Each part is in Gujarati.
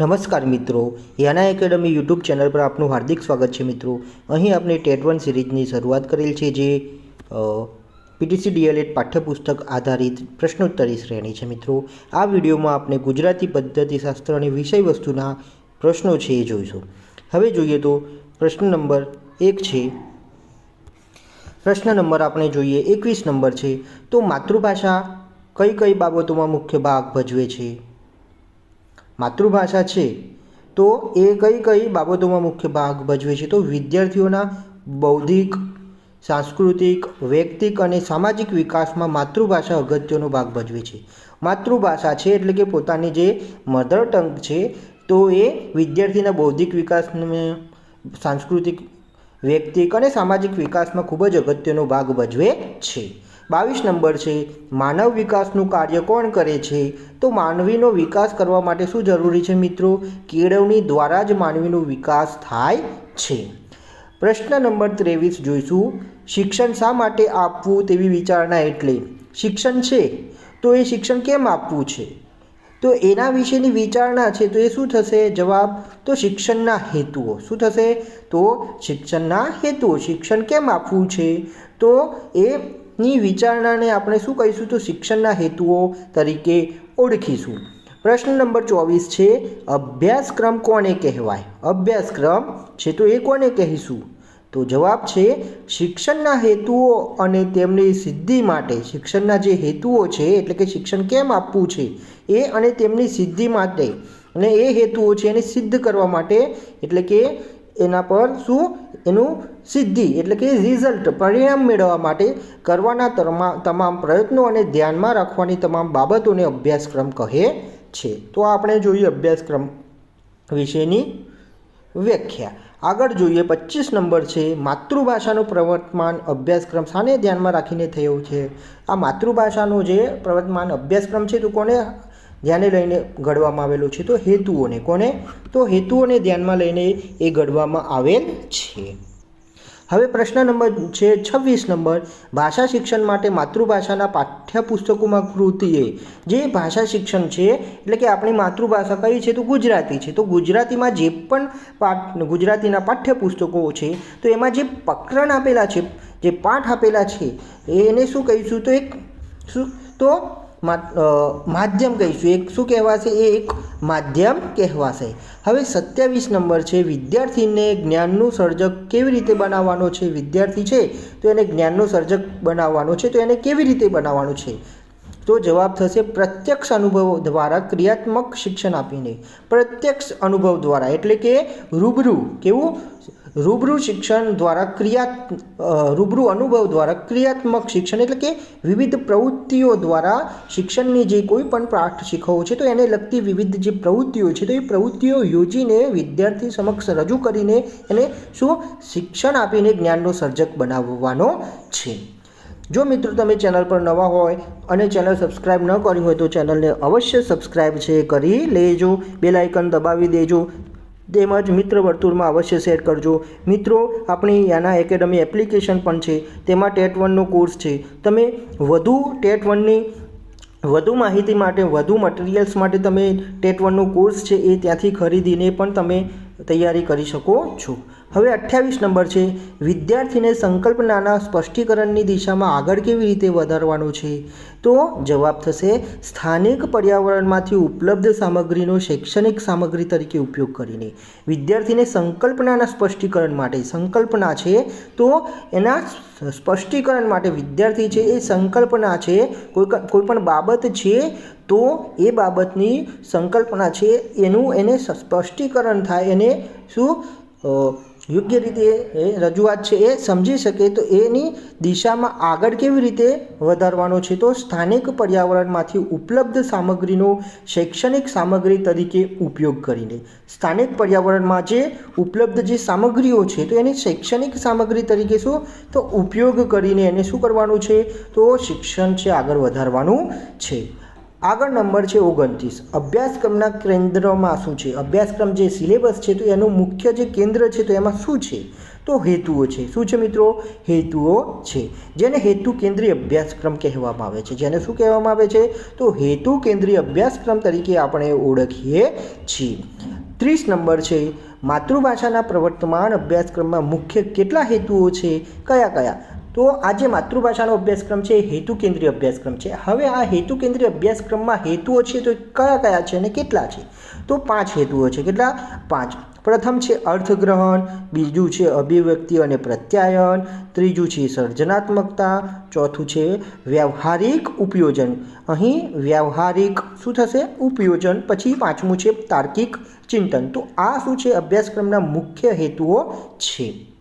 નમસ્કાર મિત્રો, યાના એકેડમી યુટ્યુબ ચેનલ પર આપનું હાર્દિક સ્વાગત છે મિત્રો. અહીં આપણે ટેટ વન સિરીઝની શરૂઆત કરેલ છે, જે પીટીસી ડીએલએડ પાઠ્યપુસ્તક આધારિત પ્રશ્નોત્તરી શ્રેણી છે મિત્રો. આ વિડીયોમાં આપણે ગુજરાતી પદ્ધતિશાસ્ત્ર અને વિષય વસ્તુના પ્રશ્નો છે એ જોઈશું. હવે જોઈએ તો પ્રશ્ન નંબર એક છે. પ્રશ્ન નંબર આપણે જોઈએ, એકવીસ નંબર છે. તો માતૃભાષા કઈ કઈ બાબતોમાં મુખ્ય ભાગ ભજવે છે? માતૃભાષા છે, તો એ કઈ કઈ બાબતોમાં મુખ્ય ભાગ ભજવે છે? તો વિદ્યાર્થીઓના બૌદ્ધિક, સાંસ્કૃતિક, વૈયક્તિક અને સામાજિક વિકાસમાં માતૃભાષા અગત્યનો ભાગ ભજવે છે. માતૃભાષા છે એટલે કે પોતાની જે મધર ટંગ છે, તો એ વિદ્યાર્થીના બૌદ્ધિક વિકાસને, સાંસ્કૃતિક, વૈયક્તિક અને સામાજિક વિકાસમાં ખૂબ જ અગત્યનો ભાગ ભજવે છે. બાવીસ નંબર છે, માનવ વિકાસનું કાર્ય કોણ કરે છે? તો માનવીનો વિકાસ કરવા માટે શું જરૂરી છે મિત્રો? કેળવણી દ્વારા જ માનવીનો વિકાસ થાય છે. પ્રશ્ન નંબર ત્રેવીસ જોઈશું. શિક્ષણ શા માટે આપવું તેવી વિચારણા એટલે શિક્ષણ છે? તો એ શિક્ષણ કેમ આપવું છે? તો એના વિશેની વિચારણા છે તો એ શું થશે? જવાબ, તો શિક્ષણના હેતુઓ. શું થશે? તો શિક્ષણના હેતુઓ. શિક્ષણ કેમ આપવું છે? તો એની વિચારણાને આપણે શું કહીશું તો શિક્ષણના હેતુઓ તરીકે ઓળખીશું. પ્રશ્ન નંબર ચોવીસ છે, અભ્યાસક્રમ કોને કહેવાય? અભ્યાસક્રમ છે તો એ કોને કહીશું? તો જવાબ છે, શિક્ષણના હેતુઓ અને તેમની સિદ્ધિ માટે. શિક્ષણના જે હેતુઓ છે, એટલે કે શિક્ષણ કેમ આપવું છે? એ અને તેમની સિદ્ધિ માટે. અને એ હેતુઓ છે એને સિદ્ધ કરવા માટે, એટલે કે એના પર શું? એનું સિદ્ધિ, એટલે કે રિઝલ્ટ પરિણામ મેળવવા માટે કરવાના તમા તમામ પ્રયત્નો અને ધ્યાનમાં રાખવાની તમામ બાબતોને અભ્યાસક્રમ કહે છે. તો આપણે જોઈએ અભ્યાસક્રમ વિશેની વ્યાખ્યા. આગળ જોઈએ, પચીસ નંબર છે, માતૃભાષાનું પ્રવર્તમાન અભ્યાસક્રમ શાને ધ્યાનમાં રાખીને થયો છે? આ માતૃભાષાનો જે પ્રવર્તમાન અભ્યાસક્રમ છે, તો કોને ધ્યાને લઈને ઘડવામાં આવેલો છે. તો હેતુઓને કોને? તો હેતુઓને ધ્યાનમાં લઈને એ ઘડવામાં આવેલ છે. હવે પ્રશ્ન નંબર છે, છવ્વીસ નંબર. ભાષા શિક્ષણ માટે માતૃભાષાના પાઠ્યપુસ્તકોમાં કૃતિએ જે ભાષા શિક્ષણ છે, એટલે કે આપણી માતૃભાષા કઈ છે તો ગુજરાતી છે. તો ગુજરાતીમાં જે પણ પાઠ, ગુજરાતીના પાઠ્યપુસ્તકો છે, તો એમાં જે પ્રકરણ આપેલા છે, જે પાઠ આપેલા છે, એને શું કહીશું તો એક, શું? તો માધ્યમ કહીશું. એક શું કહેવાશે? એ એક માધ્યમ કહેવાશે. હવે સત્યાવીસ નંબર છે. વિદ્યાર્થીને જ્ઞાનનું સર્જક કેવી રીતે બનાવવાનો છે? વિદ્યાર્થી છે, તો એને જ્ઞાનનું સર્જક બનાવવાનો છે, તો એને કેવી રીતે બનાવવાનું છે? તો જવાબ થશે, પ્રત્યક્ષ અનુભવ દ્વારા ક્રિયાત્મક શિક્ષણ આપીને. પ્રત્યક્ષ અનુભવ દ્વારા, એટલે કે રૂબરૂ. કેવું? રૂબરૂ શિક્ષણ દ્વારા ક્રિયા રૂબરૂ અનુભવ દ્વારા ક્રિયાત્મક શિક્ષણ એટલે કે વિવિધ પ્રવૃત્તિઓ દ્વારા શિક્ષણની જે કોઈ પણ પાઠ શીખવો છે, તો એને લગતી વિવિધ જે પ્રવૃત્તિઓ છે, તો એ પ્રવૃત્તિઓ યોજીને વિદ્યાર્થી સમક્ષ રજૂ કરીને એને શું શિક્ષણ આપીને જ્ઞાનનો સર્જક બનાવવાનો છે. જો મિત્રો તમે ચેનલ પર નવા હોય અને ચેનલ સબસ્ક્રાઈબ ન કરી હોય, તો ચેનલને અવશ્ય સબસ્ક્રાઈબ છે, કરી લેજો, બેલ દબાવી દેજો તેમજ મિત્ર વર્તુળમાં અવશ્ય શેર કરજો. મિત્રો, આપણી યાના એકેડમી એપ્લિકેશન પણ છે. તેમાં ટેટ વનનો કોર્સ છે. તમે વધુ ટેટ વનની વધુ માહિતી માટે, વધુ મટીરિયલ્સ માટે તમે ટેટ વનનો કોર્સ છે એ ત્યાંથી ખરીદીને પણ તમે તૈયારી કરી શકો છો. હવે અઠ્યાવીસ નંબર છે. વિદ્યાર્થીને સંકલ્પનાના સ્પષ્ટીકરણની દિશામાં આગળ કેવી રીતે વધારવાનો છે? તો જવાબ થશે, સ્થાનિક પર્યાવરણમાંથી ઉપલબ્ધ સામગ્રીનો શૈક્ષણિક સામગ્રી તરીકે ઉપયોગ કરીને. વિદ્યાર્થીને સંકલ્પનાના સ્પષ્ટીકરણ માટે સંકલ્પના છે, તો એના સ્પષ્ટીકરણ માટે વિદ્યાર્થી છે એ સંકલ્પના છે, કોઈ કોઈ પણ બાબત છે, તો એ બાબતની સંકલ્પના છે, એનું એને સ્પષ્ટીકરણ થાય, એને શું યોગ્ય રીતે એ રજૂઆત છે એ સમજી શકે તો એની દિશામાં આગળ કેવી રીતે વધારવાનો છે તો સ્થાનિક પર્યાવરણમાંથી ઉપલબ્ધ સામગ્રીનો શૈક્ષણિક સામગ્રી તરીકે ઉપયોગ કરીને. સ્થાનિક પર્યાવરણમાં જે ઉપલબ્ધ જે સામગ્રીઓ છે તો એની શૈક્ષણિક સામગ્રી તરીકે શું? તો ઉપયોગ કરીને એને શું કરવાનું છે? તો શિક્ષણ છે આગળ વધારવાનું છે. આગળ નંબર છે ઓગણત્રીસ. અભ્યાસક્રમના કેન્દ્રમાં શું છે? અભ્યાસક્રમ જે સિલેબસ છે તો એનું મુખ્ય જે કેન્દ્ર છે તો એમાં શું છે? તો હેતુઓ છે. શું છે મિત્રો? હેતુઓ છે. જેને હેતુ કેન્દ્રીય અભ્યાસક્રમ કહેવામાં આવે છે. જેને શું કહેવામાં આવે છે? તો હેતુ કેન્દ્રીય અભ્યાસક્રમ તરીકે આપણે ઓળખીએ છીએ. ત્રીસ નંબર છે. માતૃભાષાના પ્રવર્તમાન અભ્યાસક્રમમાં મુખ્ય કેટલા હેતુઓ છે? કયા કયા? તો આ જે માતૃભાષાનો અભ્યાસક્રમ છે એ હેતુ કેન્દ્રીય અભ્યાસક્રમ છે. હવે આ હેતુ કેન્દ્રીય અભ્યાસક્રમમાં હેતુઓ છે તો કયા કયા છે અને કેટલા છે? તો પાંચ હેતુઓ છે. કેટલા? પાંચ. પ્રથમ છે અર્થગ્રહણ, બીજું છે અભિવ્યક્તિ અને પ્રત્યાયન, ત્રીજું છે સર્જનાત્મકતા, ચોથું છે વ્યવહારિક ઉપયોજન. અહીં વ્યવહારિક શું થશે? ઉપયોજન. પછી પાંચમું છે તાર્કિક ચિંતન. તો આ શું છે? અભ્યાસક્રમના મુખ્ય હેતુઓ છે.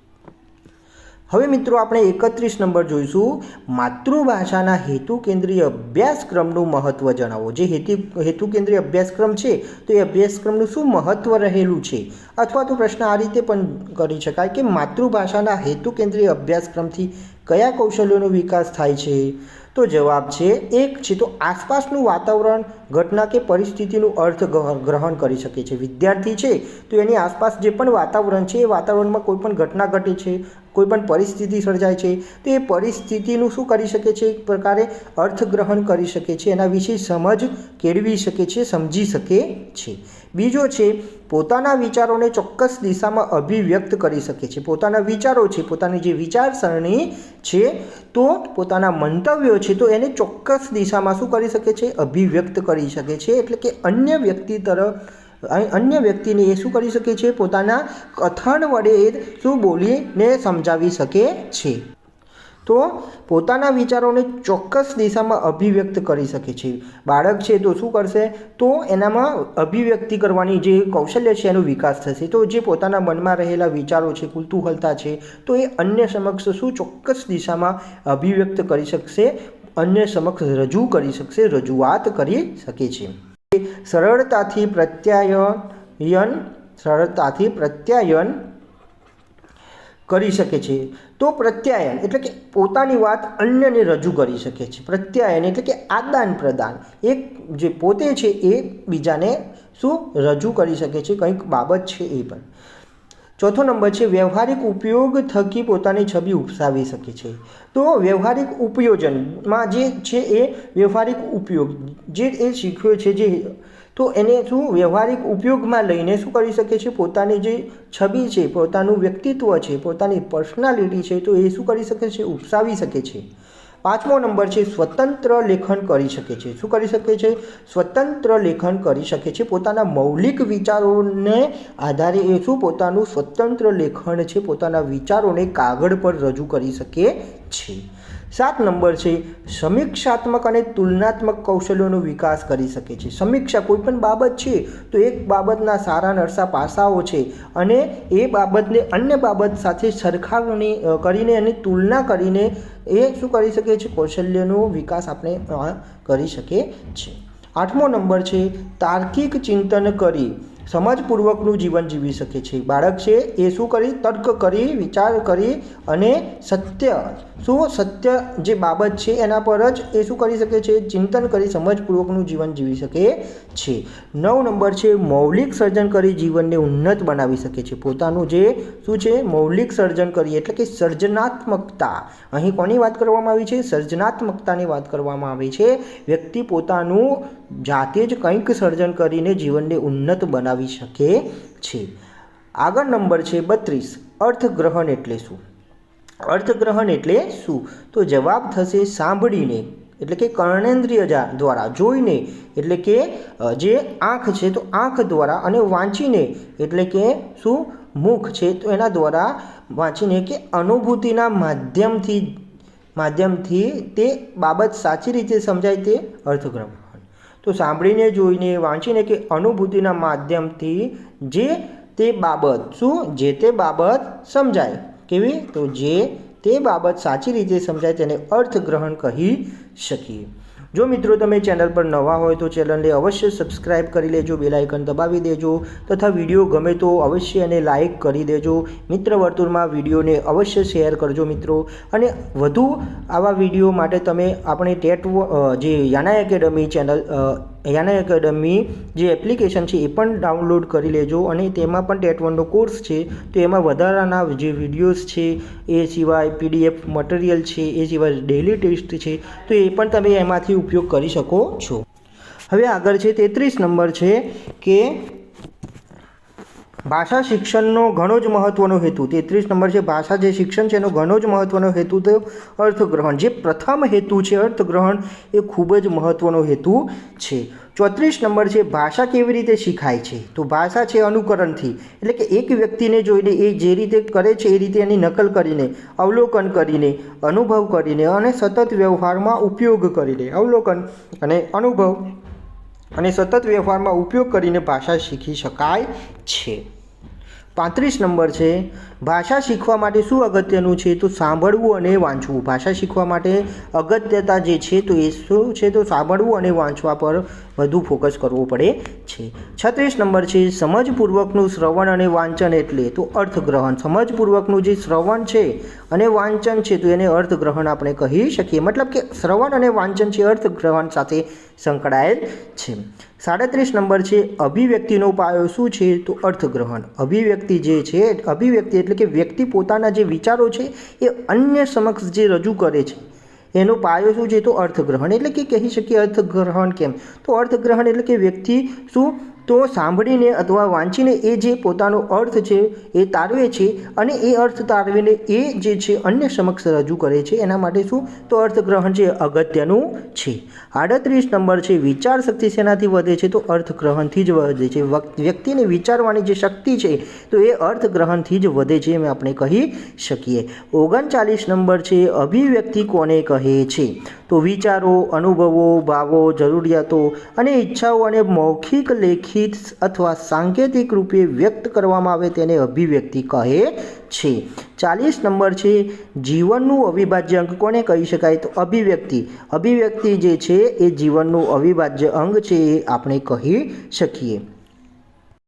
હવે મિત્રો આપણે એકત્રીસ નંબર જોઈશું. માતૃભાષાના હેતુ કેન્દ્રીય અભ્યાસક્રમનું મહત્ત્વ જણાવો. જે હેતુ હેતુ કેન્દ્રીય અભ્યાસક્રમ છે, તો એ અભ્યાસક્રમનું શું મહત્ત્વ રહેલું છે? અથવા તો પ્રશ્ન આ રીતે પણ કરી શકાય કે માતૃભાષાના હેતુ કેન્દ્રીય અભ્યાસક્રમથી કયા કૌશલ્યોનો વિકાસ થાય છે? તો જવાબ છે એક છે તો આસપાસનું વાતાવરણ, ઘટના કે પરિસ્થિતિનું અર્થ ગ્રહણ કરી શકે છે. વિદ્યાર્થી છે, તો એની આસપાસ જે પણ વાતાવરણ છે, એ વાતાવરણમાં કોઈ પણ ઘટના ઘટે છે, કોઈ પણ પરિસ્થિતિ સર્જાય છે, તો એ પરિસ્થિતિનું શું કરી શકે છે? એક પ્રકારે અર્થગ્રહણ કરી શકે છે. એના વિશે સમજ કેળવી શકે છે, સમજી શકે છે. બીજો છે, પોતાના વિચારોને ચોક્કસ દિશામાં અભિવ્યક્ત કરી શકે છે. પોતાના વિચારો છે, પોતાની જે વિચારસરણી છે, તો પોતાના મંતવ્યો છે, તો એને ચોક્કસ દિશામાં શું કરી શકે છે? અભિવ્યક્ત કરી શકે છે. એટલે કે અન્ય વ્યક્તિ તરફ અન્ય વ્યક્તિને એ શું કરી શકે છે? પોતાના કથન વડે શું બોલીને સમજાવી શકે છે? તો પોતાના વિચારોને ચોક્કસ દિશામાં અભિવ્યક્ત કરી શકે છે. બાળક છે તો શું કરશે? તો એનામાં અભિવ્યક્તિ કરવાની જે કૌશલ્ય છે એનો વિકાસ થશે. તો જે પોતાના મનમાં રહેલા વિચારો છે, કુતૂહલતા છે, તો એ અન્ય સમક્ષ શું ચોક્કસ દિશામાં અભિવ્યક્ત કરી શકશે? અન્ય સમક્ષ રજૂ કરી શકશે, રજૂઆત કરી શકે છે. સરળતાથી પ્રત્યાયન સરળતાથી પ્રત્યાયન કરી શકે છે. તો પ્રત્યાયન એટલે કે પોતાની વાત અન્યને રજૂ કરી શકે છે. પ્રત્યાયન એટલે કે આદાન પ્રદાન. એક જે પોતે છે એ બીજાને શું રજૂ કરી શકે છે? કંઈક બાબત છે એ પણ. ચોથો નંબર છે, વ્યવહારિક ઉપયોગ થકી પોતાની છબી ઉપસાવી શકે છે. તો વ્યવહારિક ઉપયોજનમાં જે છે એ વ્યવહારિક ઉપયોગ. જે એ શીખ્યો છે જે તો એને શું વ્યવહારિક ઉપયોગમાં લઈને શું કરી શકે છે? પોતાની જે છબી છે, પોતાનું વ્યક્તિત્વ છે, પોતાની પર્સનાલિટી છે, તો એ શું કરી શકે છે? ઉપસાવી શકે છે. પાંચમો નંબર છે, સ્વતંત્ર લેખન કરી શકે છે. શું કરી શકે છે? સ્વતંત્ર લેખન કરી શકે છે. પોતાના મૌલિક વિચારોને આધારે એ શું પોતાનું સ્વતંત્ર લેખન છે, પોતાના વિચારોને કાગળ પર રજૂ કરી શકે છે. સાત નંબર છે, સમીક્ષાત્મક અને તુલનાત્મક કૌશલ્યોનો વિકાસ કરી શકે છે. સમીક્ષા કોઈ પણ બાબત છે, તો એક બાબતના સારા નરસા પાસાઓ છે અને એ બાબતને અન્ય બાબત સાથે સરખામણી કરીને અને તુલના કરીને એ શું કરી શકે છે, કૌશલ્યનો વિકાસ આપણે કરી શકીએ છીએ આઠમો નંબર છે, તાર્કિક ચિંતન કરી. સમજપૂર્વકનું જીવન જીવી શકે છે. બાળક છે, એ શું કરી? તર્ક કરી, વિચાર કરી અને સત્ય શું સત્ય જે બાબત છે એના પર જ એ શું કરી શકે છે? ચિંતન કરી સમજપૂર્વકનું જીવન જીવી શકે છે. નવ નંબર છે, મૌલિક સર્જન કરી જીવનને ઉન્નત બનાવી શકે છે. પોતાનું જે શું છે? મૌલિક સર્જન કરી, એટલે કે સર્જનાત્મકતા. અહીં કોની વાત કરવામાં આવી છે? સર્જનાત્મકતાની વાત કરવામાં આવી છે. વ્યક્તિ પોતાનું જાતે જ કંઈક સર્જન કરીને જીવનને ઉન્નત બનાવી શકે છે. આગળ નંબર છે, બત્રીસ. અર્થગ્રહણ એટલે શું? અર્થગ્રહણ એટલે શું? તો જવાબ થશે સાંભળીને, એટલે કે કર્ણેન્દ્રિય દ્વારા, જોઈને, એટલે કે જે આંખ છે તો આંખ દ્વારા અને વાંચીને, એટલે કે શું? મુખ છે તો એના દ્વારા વાંચીને કે અનુભૂતિના માધ્યમથી માધ્યમથી તે બાબત સાચી રીતે સમજાય તે અર્થગ્રહણ. તો સાંભળીને, જોઈને, વાંચીને કે અનુભૂતિના માધ્યમથી જે તે બાબત, શું? જે તે બાબત સમજાય. કેવી તો જે તે બાબત સાચી રીતે સમજાય તેને અર્થગ્રહણ કહી શકીએ. જો મિત્રો તમે ચેનલ પર નવા હોય તો ચેનલને અવશ્ય સબસ્ક્રાઇબ કરી લેજો, બેલ દબાવી દેજો તથા વીડિયો ગમે તો અવશ્ય એને લાઇક કરી દેજો. મિત્ર વર્તુળમાં વિડીયોને અવશ્ય શેર કરજો મિત્રો. અને વધુ આવા વીડિયો માટે તમે આપણે ટેટ જે Yana academy channel Yana academy જે એપ્લિકેશન છે એ પણ ડાઉનલોડ કરી લેજો અને તેમાં પણ ટેટ વનનો કોર્સ છે, તો એમાં વધારાના જે વિડીયોઝ છે, એ સિવાય પીડીએફ મટીરિયલ છે, એ સિવાય ડેલી ટેસ્ટ છે, તો એ પણ તમે એમાંથી ઉપયોગ કરી શકો છો. હવે આગળ છે તેત્રીસ નંબર છે કે ભાષા શિક્ષણનો ઘણો જ મહત્ત્વનો હેતુ. તેત્રીસ નંબર છે, ભાષા જે શિક્ષણ છે એનો ઘણો જ મહત્ત્વનો હેતુ તો અર્થગ્રહણ. જે પ્રથમ હેતુ છે, અર્થગ્રહણ, એ ખૂબ જ મહત્ત્વનો હેતુ છે. ચોત્રીસ નંબર છે, ભાષા કેવી રીતે શીખાય છે? તો ભાષા છે અનુકરણથી. એટલે કે એક વ્યક્તિને જોઈને એ જે રીતે કરે છે, એ રીતે એની નકલ કરીને, અવલોકન કરીને, અનુભવ કરીને અને સતત વ્યવહારમાં ઉપયોગ કરીને. અવલોકન અને અનુભવ અને સતત વ્યવહારમાં ઉપયોગ કરીને ભાષા શીખી શકાય છે. પાંત્રીસ નંબર છે, ભાષા શીખવા માટે શું અગત્યનું છે? તો સાંભળવું અને વાંચવું. ભાષા શીખવા માટે અગત્યતા જે છે, તો એ શું છે? તો સાંભળવું અને વાંચવા પર વધુ ફોકસ કરવો પડે છે. છત્રીસ નંબર છે, સમજપૂર્વકનું શ્રવણ અને વાંચન એટલે તો અર્થગ્રહણ. સમજપૂર્વકનું જે શ્રવણ છે અને વાંચન છે, તો એને અર્થગ્રહણ આપણે કહી શકીએ. મતલબ કે શ્રવણ અને વાંચન છે, અર્થગ્રહણ સાથે સંકળાયેલ છે. સાડત્રીસ નંબર છે, અભિવ્યક્તિનો પાયો શું છે, તો અર્થગ્રહણ. અભિવ્યક્તિ જે છે, અભિવ્યક્તિ એટલે કે વ્યક્તિ પોતાના જે વિચારો છે, એ અન્ય સમક્ષ જે રજૂ કરે છે એનો પાયો શું છે? તો અર્થગ્રહણ. એટલે કે કહી શકીએ અર્થગ્રહણ કેમ? તો અર્થગ્રહણ એટલે કે વ્યક્તિ શું તો સાંભળીને અથવા વાંચીને એ જે પોતાનો અર્થ છે એ તારવે છે અને એ અર્થ તારવીને એ જે છે અન્ય સમક્ષ રજૂ કરે છે, એના માટે શું? તો અર્થગ્રહણ છે અગત્યનું છે. આડત્રીસ નંબર છે, વિચાર શક્તિ શેનાથી વધે છે? તો અર્થગ્રહણથી જ વધે છે. વ્યક્તિને વિચારવાની જે શક્તિ છે, તો એ અર્થગ્રહણથી જ વધે છે એમ આપણે કહી શકીએ. ઓગણચાલીસ નંબર છે, અભિવ્યક્તિ કોને કહે છે? તો વિચારો, અનુભવો, ભાવો, જરૂરિયાતો અને ઈચ્છાઓ અને મૌખિક લેખિત અથવા સાંકેતિક રૂપે વ્યક્ત કરવામાં આવે તેને અભિવ્યક્તિ કહે છે. ચાલીસ નંબર છે, જીવનનું અવિભાજ્ય અંગ કોને કહી શકાય? તો અભિવ્યક્તિ. અભિવ્યક્તિ જે છે, એ જીવનનું અવિભાજ્ય અંગ છે, એ આપણે કહી શકીએ.